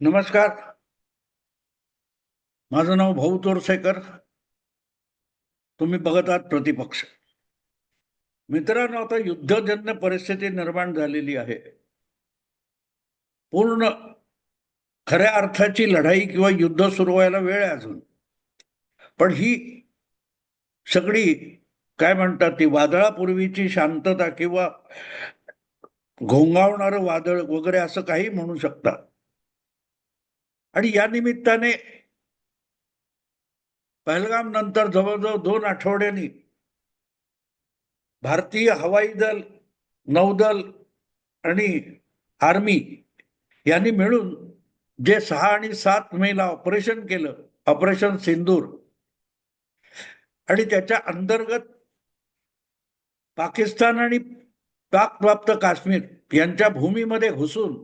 नमस्कार. माझं नाव भाऊ तोरसेकर. तुम्ही बघत आहात प्रतिपक्ष. मित्रांनो आता युद्धजन्य परिस्थिती निर्माण झालेली आहे. पूर्ण खऱ्या अर्थाची लढाई किंवा युद्ध सुरू व्हायला वेळ आहे अजून. पण ही सगळी काय म्हणतात ती वादळापूर्वीची शांतता किंवा घोंगावणारं वादळ वगैरे असं काही म्हणू शकता. आणि या निमित्ताने पहलगाम नंतर जवळजवळ दोन आठवड्यांनी भारतीय हवाई दल नौदल आणि आर्मी यांनी मिळून जे सहा आणि सात मेला ऑपरेशन केलं ऑपरेशन सिंदूर आणि त्याच्या अंतर्गत पाकिस्तान आणि पाकप्राप्त काश्मीर यांच्या भूमीमध्ये घुसून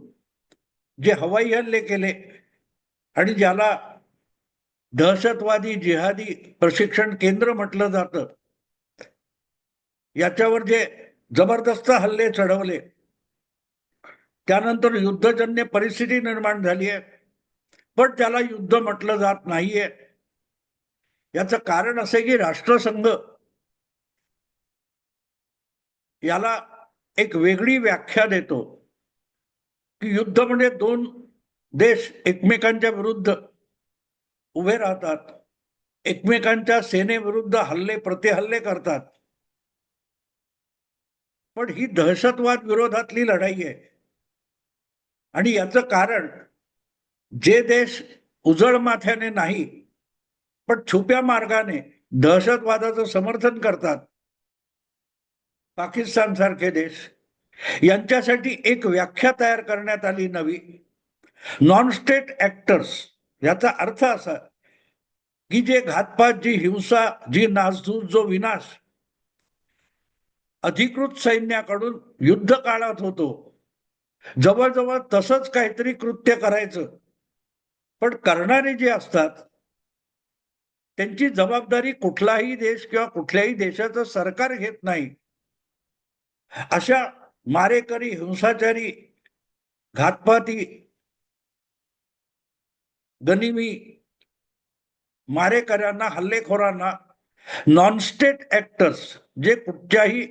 जे हवाई हल्ले केले आणि ज्याला दहशतवादी जिहादी प्रशिक्षण केंद्र म्हटलं जातं याच्यावर जे जबरदस्त हल्ले चढवले त्यानंतर युद्धजन्य परिस्थिती निर्माण झाली आहे. पण त्याला युद्ध म्हटलं जात नाहीये. याचं कारण असे की राष्ट्रसंघ याला एक वेगळी व्याख्या देतो की युद्ध म्हणजे दोन देश एकमेकांच्या विरुद्ध उभे राहतात. एकमेकांच्या सेनेविरुद्ध हल्ले प्रतिहल्ले करतात. पण ही दहशतवाद विरोधातली लढाई आहे. आणि याचं कारण जे देश उजळ माथ्याने नाही पण छुप्या मार्गाने दहशतवादाचं समर्थन करतात. पाकिस्तान सारखे देश यांच्यासाठी एक व्याख्या तयार करण्यात आली नवी. नॉन स्टेट ऍक्टर्स याचा अर्थ असा की जे घातपात जी हिंसा जी नासधूस जो विनाश अधिकृत सैन्याकडून युद्ध काळात होतो. जवळजवळ तसंच काहीतरी कृत्य करायचं. पण करणारे जे असतात त्यांची जबाबदारी कुठलाही देश किंवा कुठल्याही देशाचं सरकार घेत नाही. अशा मारेकरी हिंसाचारी घातपाती गनिमी मारेकऱ्यांना हल्लेखोरांना नॉन स्टेट ऍक्टर्स जे कुठच्याही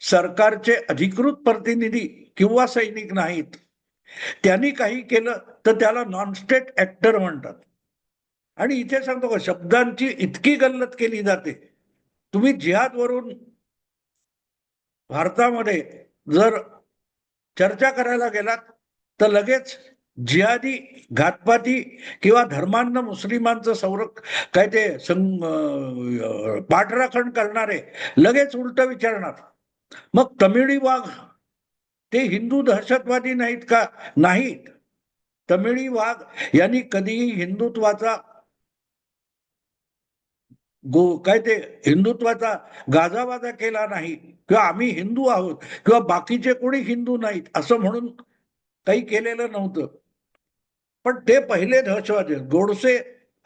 सरकारचे अधिकृत प्रतिनिधी किंवा सैनिक नाहीत त्यांनी काही केलं तर त्याला नॉन स्टेट ऍक्टर म्हणतात. आणि इथे सांगतो का शब्दांची इतकी गल्लत केली जाते. तुम्ही जिहादवरून भारतामध्ये जर चर्चा करायला गेलात तर लगेच जिहादी घातपाती किंवा धर्मांना मुस्लिमांचं संरक काय ते सं पाठराखण करणारे लगेच उलट विचारणार. मग तमिळी वाघ ते हिंदू दहशतवादी नाहीत का? नाहीत. तमिळी वाघ यांनी कधीही हिंदुत्वाचा गो काय ते हिंदुत्वाचा गाजावाजा केला नाही किंवा आम्ही हिंदू आहोत किंवा बाकीचे कोणी हिंदू नाहीत असं म्हणून काही केलेलं नव्हतं. पण ते पहिले दहशतवादी गोडसे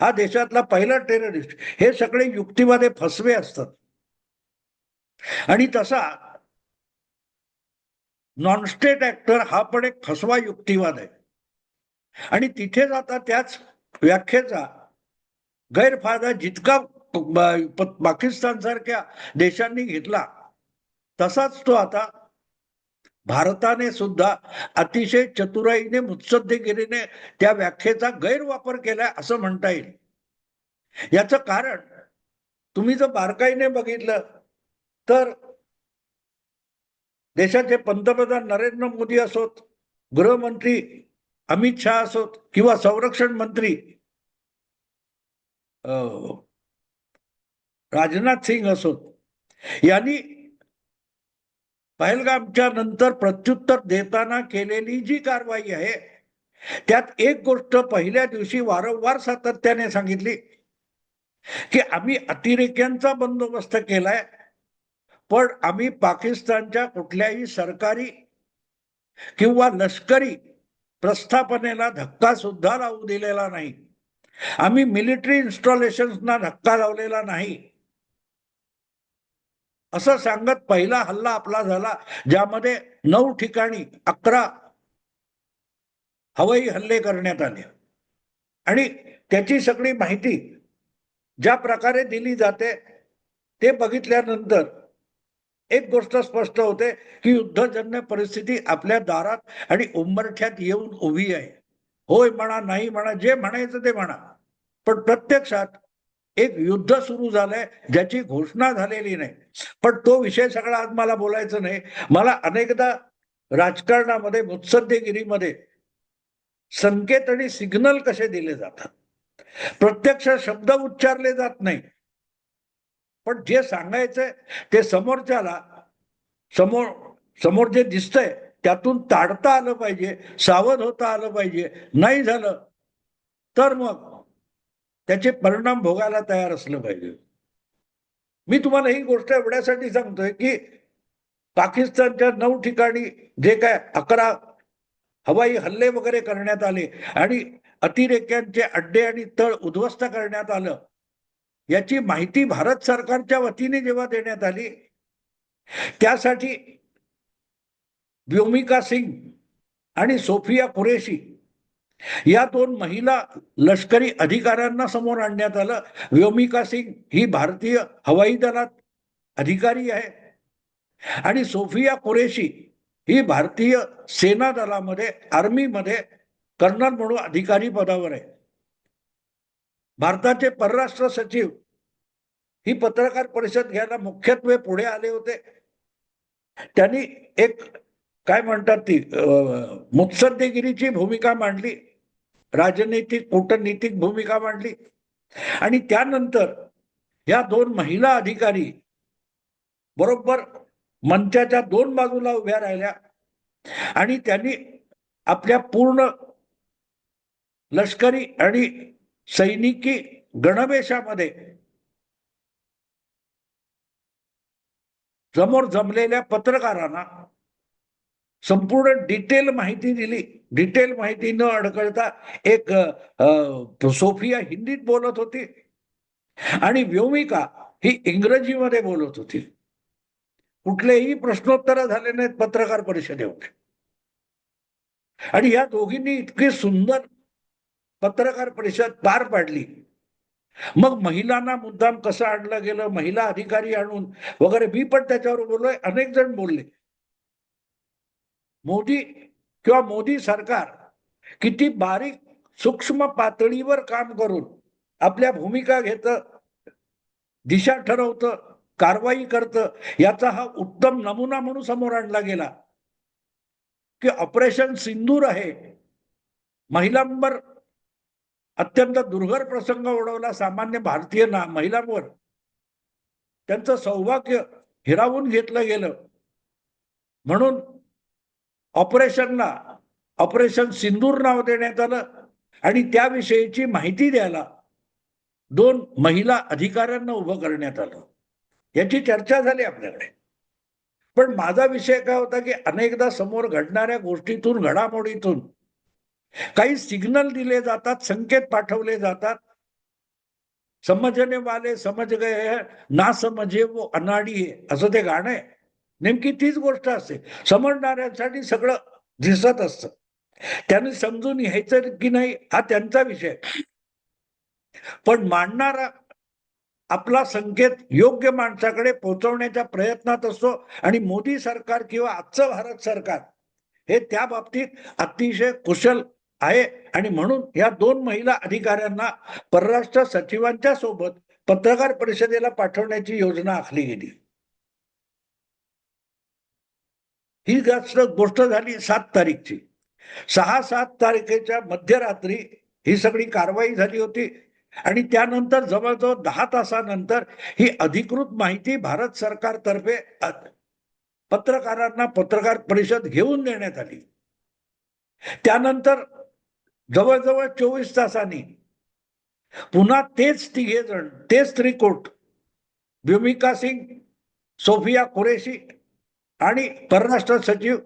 हा देशातला पहिला टेररिस्ट हे सगळे युक्तिवादे फसवे असतात. आणि तसा नॉन स्टेट ऍक्टर हा पण एक फसवा युक्तिवाद आहे. आणि तिथे जाता त्याच व्याख्येचा गैरफायदा जितका पाकिस्तान सारख्या देशांनी घेतला तसाच तो आता भारताने सुद्धा अतिशय चतुराईने मुत्सद्देगिरीने त्या व्याख्येचा गैरवापर केलाय असं म्हणता येईल. याचं कारण तुम्ही जर बारकाईने बघितलं तर देशाचे पंतप्रधान नरेंद्र मोदी असोत गृहमंत्री अमित शहा असोत किंवा संरक्षण मंत्री अं, राजनाथ सिंग असोत यांनी पहलगामच्या नंतर प्रत्युत्तर देताना केलेली जी कारवाई आहे त्यात एक गोष्ट पहिल्या दिवशी वारंवार सातत्याने सांगितली की आम्ही अतिरेक्यांचा बंदोबस्त केलाय पण आम्ही पाकिस्तानच्या कुठल्याही सरकारी किंवा लष्करी प्रस्थापनेला धक्का सुद्धा लावू दिलेला नाही. आम्ही मिलिटरी इन्स्टॉलेशन्सना धक्का लावलेला नाही. असं सांगत पहिला हल्ला आपला झाला ज्यामध्ये नऊ ठिकाणी अकरा हवाई हल्ले करण्यात आले. आणि त्याची सगळी माहिती ज्या प्रकारे दिली जाते ते बघितल्यानंतर एक गोष्ट स्पष्ट होते की युद्धजन्य परिस्थिती आपल्या दारात आणि उंबरठ्यात येऊन उभी आहे. होय म्हणा नाही म्हणा जे म्हणायचं ते म्हणा. पण प्रत्यक्षात एक युद्ध सुरू झालंय ज्याची घोषणा झालेली नाही. पण तो विषय सगळा आज मला बोलायचं नाही. मला अनेकदा राजकारणामध्ये मुत्सद्देगिरीमध्ये संकेत आणि सिग्नल कसे दिले जातात? प्रत्यक्ष शब्द उच्चारले जात नाही. पण जे सांगायचंय ते समोरच्याला समोर समोर जे दिसतंय त्यातून ताडता आलं पाहिजे सावध होता आलं पाहिजे. नाही झालं तर मग त्याचे परिणाम भोगायला तयार असलं पाहिजे. मी तुम्हाला ही गोष्ट एवढ्यासाठी सांगतोय की पाकिस्तानच्या नऊ ठिकाणी जे काय अकरा हवाई हल्ले वगैरे करण्यात आले आणि अतिरेक्यांचे अड्डे आणि तळ उद्ध्वस्त करण्यात आलं याची माहिती भारत सरकारच्या वतीने जेव्हा देण्यात आली त्यासाठी व्योमिका सिंग आणि सोफिया कुरेशी या दोन महिला लष्करी अधिकाऱ्यांना समोर आणण्यात आलं. व्योमिका सिंग ही भारतीय हवाई दलात अधिकारी आहे. आणि सोफिया कुरेशी ही भारतीय सेना दलामध्ये आर्मीमध्ये कर्नल म्हणून अधिकारी पदावर आहे. भारताचे परराष्ट्र सचिव ही पत्रकार परिषद घ्यायला मुख्यत्वे पुढे आले होते. त्यांनी एक काय म्हणतात ती मुत्सद्देगिरीची भूमिका मांडली. राजनैतिक कूटनीतिक भूमिका मांडली. आणि त्यानंतर या दोन महिला अधिकारी बरोबर मंचाच्या दोन बाजूला उभ्या राहिल्या. आणि त्यांनी आपल्या पूर्ण लष्करी आणि सैनिकी गणवेशामध्ये समोर जमलेल्या पत्रकारांना संपूर्ण डिटेल माहिती दिली. डिटेल माहिती न अडकळता एक सोफिया हिंदीत बोलत होती. आणि व्योमिका ही इंग्रजीमध्ये बोलत होती. कुठलेही प्रश्नोत्तर झाले नाहीत पत्रकार परिषदेमध्ये आणि या दोघींनी इतकी सुंदर पत्रकार परिषद पार पाडली. मग महिलांना मुद्दाम कसं आणलं गेलं? महिला अधिकारी आणून वगैरे मी पण त्याच्यावर बोललोय. अनेक जण बोलले. मोदी किंवा मोदी सरकार किती बारीक सूक्ष्म पातळीवर काम करून आपल्या भूमिका घेतं दिशा ठरवतं कारवाई करतं याचा हा उत्तम नमुना म्हणून समोर आणला गेला. की ऑपरेशन सिंदूर आहे. महिलांवर अत्यंत दुर्घर प्रसंग ओढवला सामान्य भारतीय ना महिलांवर. त्यांचं सौभाग्य हिरावून घेतलं गेलं. म्हणून ऑपरेशनला ऑपरेशन सिंदूर नाव देण्यात आलं. आणि त्याविषयीची माहिती द्यायला दोन महिला अधिकाऱ्यांना उभं करण्यात आलं. याची चर्चा झाली आपल्याकडे. पण माझा विषय काय होता की अनेकदा समोर घडणाऱ्या गोष्टीतून घडामोडीतून काही सिग्नल दिले जातात संकेत पाठवले जातात. समजने वाले समज गए ना समजे वो अनाडी असं ते गाणं आहे. नेमकी तीच गोष्ट असते. समजणाऱ्यांसाठी सगळं दिसत असतं. त्यांनी समजून घ्यायचं की नाही हा त्यांचा विषय. पण मांडणारा आपला संकेत योग्य माणसाकडे पोहोचवण्याच्या प्रयत्नात असतो आणि मोदी सरकार किंवा आजचं भारत सरकार हे त्या बाबतीत अतिशय कुशल आहे. आणि म्हणून या दोन महिला अधिकाऱ्यांना परराष्ट्र सचिवांच्या सोबत पत्रकार परिषदेला पाठवण्याची योजना आखली गेली. ही जास्त गोष्ट झाली सात तारीखची. सहा सात तारखेच्या मध्यरात्री ही सगळी कारवाई झाली होती. आणि त्यानंतर जवळजवळ दहा तासानंतर ही अधिकृत माहिती भारत सरकारतर्फे पत्रकारांना पत्रकार परिषद घेऊन देण्यात आली. त्यानंतर जवळजवळ चोवीस तासांनी पुन्हा तेच तिघे जण तेच त्रिकोट भूमिका सिंग सोफिया कुरेशी आणि परराष्ट्र सचिव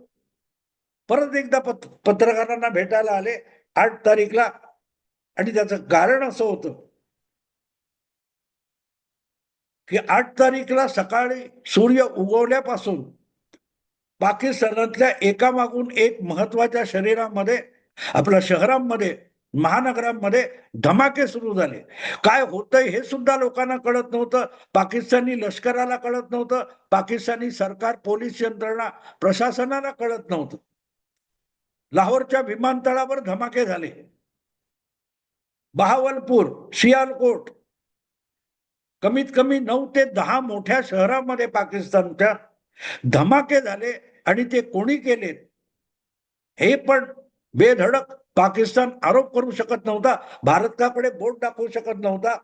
परत एकदा पत पत्रकारांना भेटायला आले आठ तारीखला. आणि त्याचं कारण असं होतं की आठ तारीखला सकाळी सूर्य उगवल्यापासून पाकिस्तानातल्या एकामागून एक महत्त्वाच्या शरीरामध्ये आपल्या शहरांमध्ये महानगरांमध्ये धमाके सुरू झाले. काय होतंय हे सुद्धा लोकांना कळत नव्हतं. पाकिस्तानी लष्कराला कळत नव्हतं. पाकिस्तानी सरकार पोलीस यंत्रणा प्रशासनाला कळत नव्हतं. लाहोरच्या विमानतळावर धमाके झाले. बहावलपूर सियालकोट कमीत कमी नऊ ते दहा मोठ्या शहरांमध्ये पाकिस्तानच्या धमाके झाले आणि ते कोणी केलेत? हे पण बेधडक पाकिस्तान आरोप करू शकत नव्हता भारताकडे बोट दाखवू शकत नव्हता.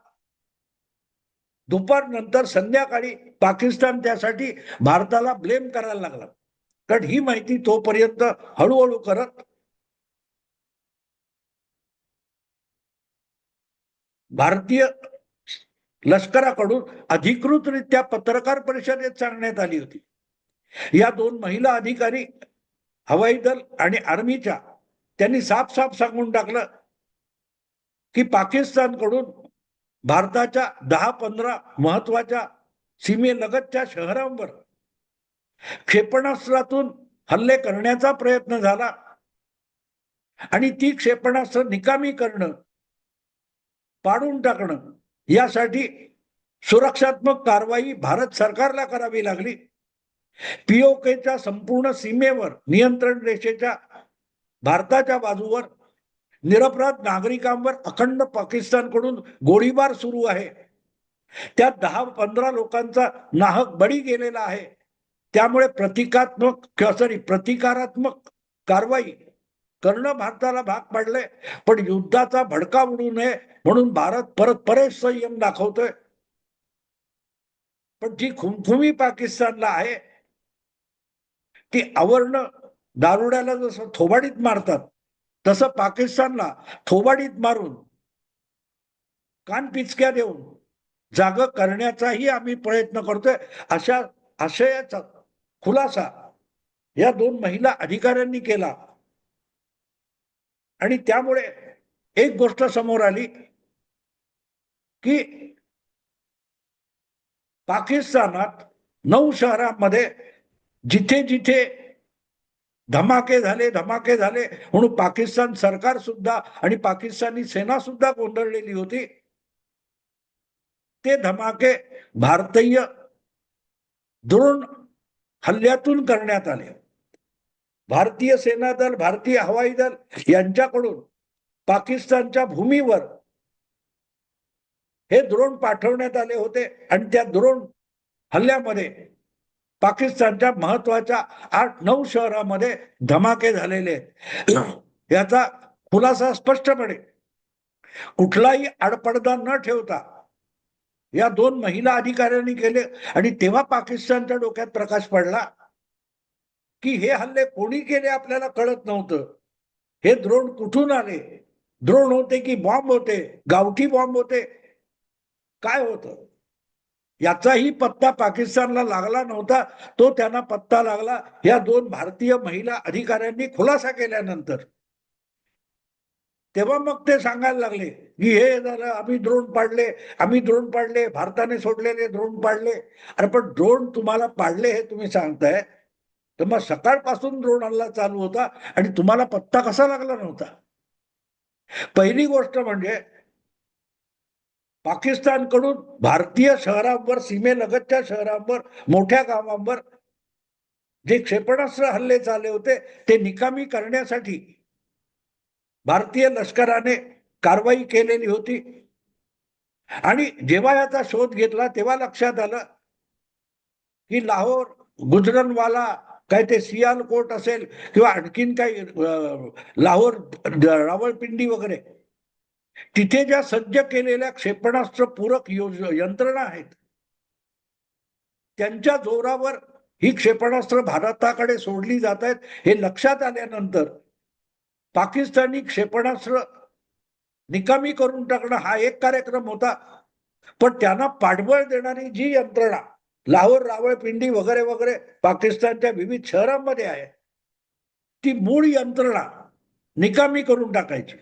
दुपार नंतर संध्याकाळी पाकिस्तान त्यासाठी भारताला ब्लेम करायला लागला. कारण ही माहिती तोपर्यंत हळूहळू करत भारतीय लष्कराकडून अधिकृतरित्या पत्रकार परिषदेत सांगण्यात आली होती. या दोन महिला अधिकारी हवाई दल आणि आर्मीच्या त्यांनी साफ साफ सांगून टाकलं की पाकिस्तानकडून भारताच्या दहा पंधरा महत्त्वाच्या सीमेलगतच्या शहरांवर क्षेपणास्त्रातून हल्ले करण्याचा प्रयत्न झाला. आणि ती क्षेपणास्त्र निकामी करणं पाडून टाकणं यासाठी सुरक्षात्मक कारवाई भारत सरकारला करावी लागली. पीओकेच्या संपूर्ण सीमेवर नियंत्रण रेषेच्या भारताच्या बाजूवर निरपराध नागरिकांवर अखंड पाकिस्तानकडून गोळीबार सुरू आहे. त्यात दहा पंधरा लोकांचा नाहक बळी गेलेला आहे. त्यामुळे प्रतिकात्मक किंवा सॉरी प्रतिकारात्मक कारवाई करणं भारताला भाग पाडलंय. पण युद्धाचा भडका उडू नये म्हणून भारत परत परत संयम दाखवतोय. पण जी खुमखुमी पाकिस्तानला आहे ती आवरणं दारुड्याला जसं थोबाडीत मारतात तसं पाकिस्तानला थोबाडीत मारून कान पिचक्या देऊन जाग करण्याचाही आम्ही प्रयत्न करतोय. अशा आशयाचा खुलासा या दोन महिला अधिकाऱ्यांनी केला. आणि त्यामुळे एक गोष्ट समोर आली की पाकिस्तानात नऊ शहरांमध्ये जिथे जिथे धमाके झाले धमाके झाले. म्हणून पाकिस्तान सरकार सुद्धा आणि पाकिस्तानी सेना सुद्धा गोंधळलेली होती. ते धमाके भारतीय द्रोण हल्ल्यातून करण्यात आले. भारतीय सेना दल भारतीय हवाई दल यांच्याकडून पाकिस्तानच्या भूमीवर हे द्रोण पाठवण्यात आले होते. आणि त्या द्रोण हल्ल्यामध्ये पाकिस्तानच्या महत्त्वाच्या आठ नऊ शहरामध्ये धमाके झालेले याचा खुलासा स्पष्टपणे कुठलाही आडपडदा न ठेवता या दोन महिला अधिकाऱ्यांनी केले आणि तेव्हा पाकिस्तानच्या डोक्यात प्रकाश पडला की हे हल्ले कोणी केले आपल्याला कळत नव्हतं. हे द्रोण कुठून आले? द्रोण होते की बॉम्ब होते? गावठी बॉम्ब होते? काय होतं? याचाही पत्ता पाकिस्तानला लागला नव्हता. तो त्यांना पत्ता लागला. या दोन भारतीय महिला अधिकाऱ्यांनी खुलासा केल्यानंतर. तेव्हा मग ते सांगायला लागले की हे झालं आम्ही द्रोण पाडले आम्ही द्रोण पाडले भारताने सोडलेले द्रोण पाडले. अरे पण ड्रोन तुम्हाला पाडले हे तुम्ही सांगताय? तर मग सकाळपासून ड्रोन हल्ला चालू होता आणि तुम्हाला पत्ता कसा लागला नव्हता? पहिली गोष्ट म्हणजे पाकिस्तानकडून भारतीय शहरांवर सीमेलगतच्या शहरांवर मोठ्या गावांवर जे क्षेपणास्त्र हल्ले झाले होते ते निकामी करण्यासाठी भारतीय लष्कराने कारवाई केलेली होती. आणि जेव्हा याचा शोध घेतला तेव्हा लक्षात आलं की लाहोर गुजरनवाला काय ते सियालकोट असेल किंवा आणखीन काही लाहोर रावळपिंडी वगैरे तिथे ज्या सज्ज केलेल्या क्षेपणास्त्र पूरक यंत्रणा आहेत त्यांच्या जोरावर ही क्षेपणास्त्र भारताकडे सोडली जात आहेत. हे लक्षात आल्यानंतर पाकिस्तानी क्षेपणास्त्र निकामी करून टाकणं हा एक कार्यक्रम होता. पण त्यांना पाठबळ देणारी जी यंत्रणा लाहोर रावळपिंडी वगैरे वगैरे पाकिस्तानच्या विविध शहरांमध्ये आहे ती मूळ यंत्रणा निकामी करून टाकायची.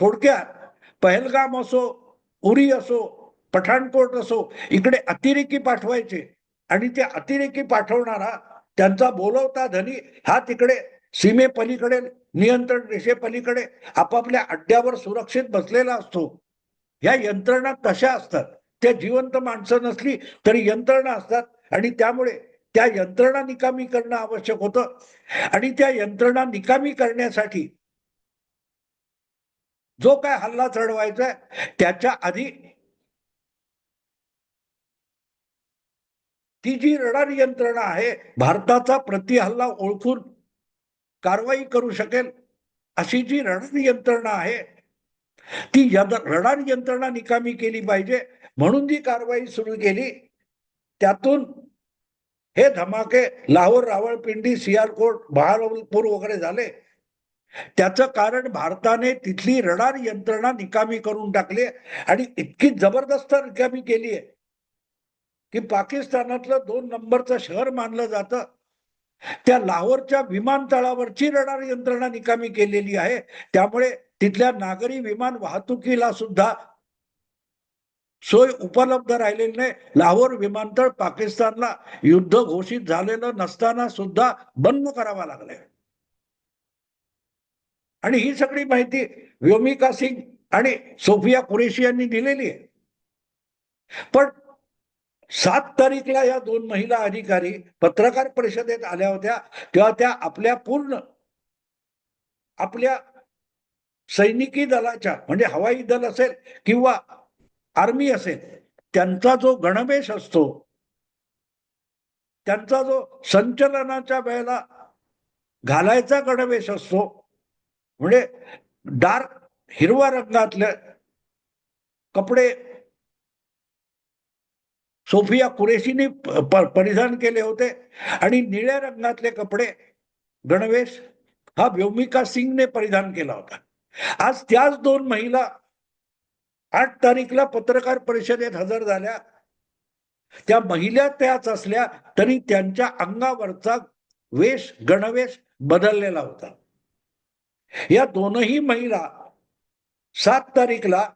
थोडक्यात पहलगाम असो उरी असो पठाणकोट असो इकडे अतिरेकी पाठवायचे. आणि ते अतिरेकी पाठवणारा त्यांचा बोलवता धनी हा तिकडे सीमेपलीकडे नियंत्रण रेषेपलीकडे आपापल्या अड्ड्यावर सुरक्षित बसलेला असतो. या यंत्रणा तशा असतात? त्या जिवंत माणसं नसली तरी यंत्रणा असतात. आणि त्यामुळे त्या यंत्रणा निकामी करणं आवश्यक होतं. आणि त्या यंत्रणा निकामी करण्यासाठी जो काय हल्ला चढवायचा त्याच्या आधी ती जी रडार यंत्रणा आहे भारताचा प्रति हल्ला ओळखून कारवाई करू शकेल अशी जी रडार यंत्रणा आहे ती रडार यंत्रणा निकामी केली पाहिजे. म्हणून जी कारवाई सुरू केली त्यातून हे धमाके लाहोर रावळपिंडी सियालकोट बहारपूर वगैरे झाले. त्याचं कारण भारताने तिथली रडार यंत्रणा निकामी करून टाकली आणि इतकी जबरदस्त निकामी केली आहे की पाकिस्तानातलं दोन नंबरचं शहर मानलं जातं. त्या लाहोरच्या विमानतळावरची रडार यंत्रणा निकामी केलेली आहे. त्यामुळे तिथल्या नागरी विमान वाहतुकीला सुद्धा सोय उपलब्ध राहिलेली नाही. लाहोर विमानतळ पाकिस्तानला युद्ध घोषित झालेलं नसताना सुद्धा बंद करावा लागलंय. आणि ही सगळी माहिती व्योमिका सिंग आणि सोफिया कुरेशी यांनी दिलेली आहे. पण सात तारीखला या दोन महिला अधिकारी पत्रकार परिषदेत आल्या होत्या तेव्हा त्या आपल्या पूर्ण आपल्या सैनिकी दलाच्या म्हणजे हवाई दल असेल किंवा आर्मी असेल त्यांचा जो गणवेश असतो त्यांचा जो संचलनाच्या वेळेला घालायचा गणवेश असतो म्हणजे डार्क हिरवा रंगातले कपडे सोफिया कुरेशीने परिधान केले होते. आणि निळ्या रंगातले कपडे गणवेश हा व्योमिका सिंगने परिधान केला होता. आज त्याच दोन महिला आठ तारीखला पत्रकार परिषदेत हजर झाल्या. त्या महिला त्याच असल्या तरी त्यांच्या अंगावरचा वेश गणवेश बदललेला होता. या दोनही महिला सात तारीखला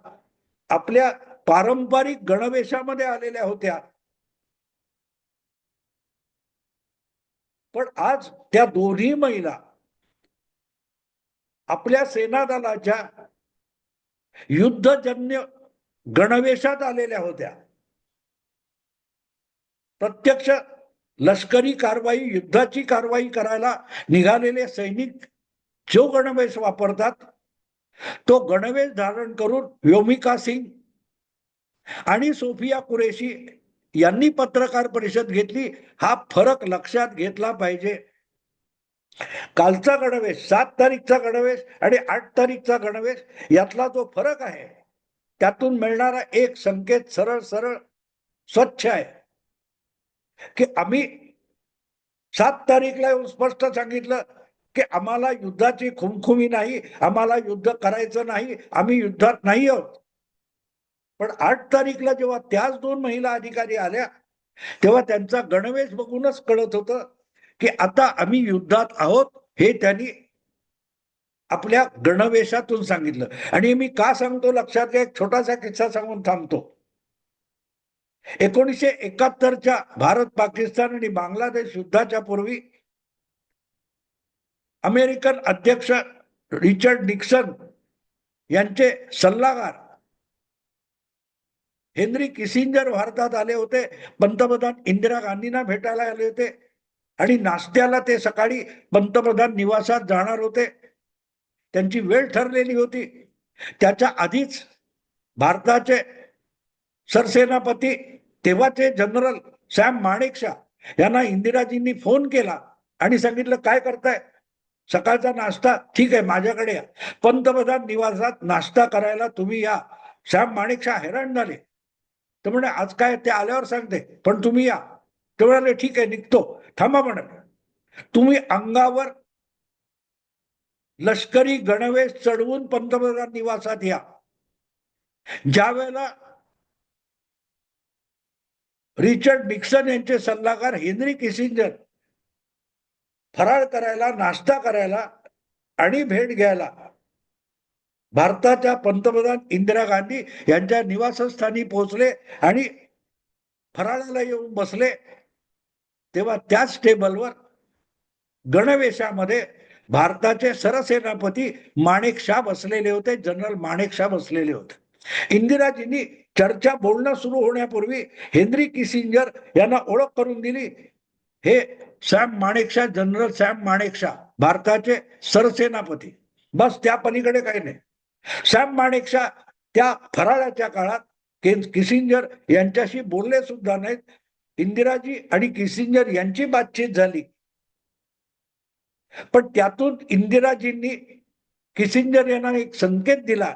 आपल्या पारंपरिक गणवेशामध्ये आलेल्या होत्या. पण आज त्या दोन्ही महिला आपल्या सेनादलाच्या युद्धजन्य गणवेशात आलेल्या होत्या. प्रत्यक्ष लष्करी कारवाई युद्धाची कारवाई करायला निघालेले सैनिक जो गणवेश वापरतात तो गणवेश धारण करून व्योमिका सिंग आणि सोफिया कुरेशी यांनी पत्रकार परिषद घेतली हा फरक लक्षात घेतला पाहिजे. कालचा गणवेश सात तारीखचा गणवेश आणि आठ तारीखचा गणवेश यातला जो फरक आहे त्यातून मिळणारा एक संकेत सरळ सरळ स्वच्छ आहे. की आम्ही सात तारीखला येऊन स्पष्ट सांगितलं की आम्हाला युद्धाची खुमखुमी नाही आम्हाला युद्ध करायचं नाही आम्ही युद्धात नाही आहोत. पण आठ तारीखला जेव्हा त्याच दोन महिला अधिकारी आल्या तेव्हा त्यांचा गणवेश बघूनच कळत होतं की आता आम्ही युद्धात आहोत हे त्यांनी आपल्या गणवेशातून सांगितलं. आणि मी का सांगतो लक्षात घ्या एक छोटासा किस्सा सांगून थांबतो. एकोणीसशे एकाहत्तरच्या भारत पाकिस्तान आणि बांगलादेश युद्धाच्या पूर्वी अमेरिकन अध्यक्ष रिचर्ड निक्सन यांचे सल्लागार हेनरी किसिंजर भारतात आले होते पंतप्रधान इंदिरा गांधींना भेटायला आले होते आणि नाश्त्याला ते सकाळी पंतप्रधान निवासात जाणार होते. त्यांची वेळ ठरलेली होती. त्याच्या आधीच भारताचे सरसेनापती तेव्हाचे जनरल सॅम माणेकशा यांना इंदिराजींनी फोन केला आणि सांगितलं काय करताय? सकाळचा नाश्ता ठीक आहे माझ्याकडे या. पंतप्रधान निवासात नाश्ता करायला तुम्ही या. श्याम माणिकशा हैराण झाले. तर म्हणे आज काय? ते आल्यावर सांगते पण तुम्ही या. ते म्हणाले ठीक आहे निघतो. थांबा म्हणाले तुम्ही अंगावर लष्करी गणवेश चढवून पंतप्रधान निवासात या. ज्या वेळेला रिचर्ड निक्सन यांचे सल्लागार हेनरी किसिंजर फराळ करायला नाश्ता करायला आणि भेट घ्यायला. भारताच्या पंतप्रधान इंदिरा गांधी यांच्या निवासस्थानी पोहोचले आणि फराळाला येऊन बसले. तेव्हा त्याच टेबलवर गणवेशामध्ये भारताचे सरसेनापती माणिक शाह बसलेले होते जनरल माणिक शाह बसलेले होते. इंदिराजींनी चर्चा बोलणं सुरू होण्यापूर्वी हेनरी किसिंजर यांना ओळख करून दिली. हे Sam Manekshaw general Sam Manekshaw भारताचे सरसेनापती. बस त्या पलीकडे काही नाही. सॅम माणेकशा त्या फराळाच्या काळात किसिंजर यांच्याशी बोलले सुद्धा नाहीत. इंदिराजी आणि किसिंजर यांची बातचीत झाली. पण त्यातून इंदिराजींनी किसिंजर यांना एक संकेत दिला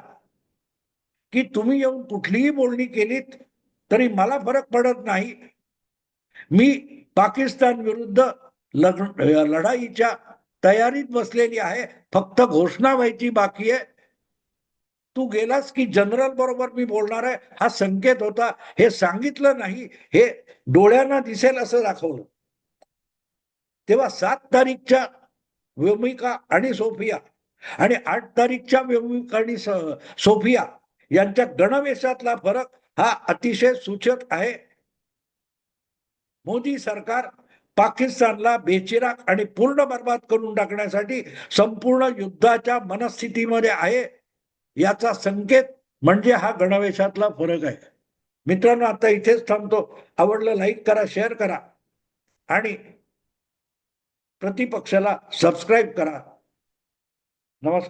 की तुम्ही येऊन कुठलीही बोलणी केलीत तरी मला फरक पडत नाही. मी पाकिस्तान विरुद्ध लग- लढाईच्या तयारीत बसलेली आहे. फक्त घोषणा व्हायची बाकी आहे. तू गेलास की जनरल बरोबर मी बोलणार आहे. हा संकेत होता. हे सांगितलं नाही. हे डोळ्यांना दिसेल असं दाखवलं. तेव्हा सात तारीखच्या व्योमिका आणि सोफिया आणि आठ तारीखच्या व्योमिका आणि सोफिया यांच्या गणवेशातला फरक हा अतिशय सूचक आहे. मोदी सरकार पाकिस्तानला बेचिराग आणि पूर्ण बर्बाद करून टाकण्यासाठी संपूर्ण युद्धाच्या मनस्थितीमध्ये आहे याचा संकेत म्हणजे हा गणवेशातला फरक आहे. मित्रांनो आता इथेच थांबतो. आवडलं लाईक करा शेअर करा. आणि प्रतिपक्षाला सबस्क्राईब करा. नमस्कार.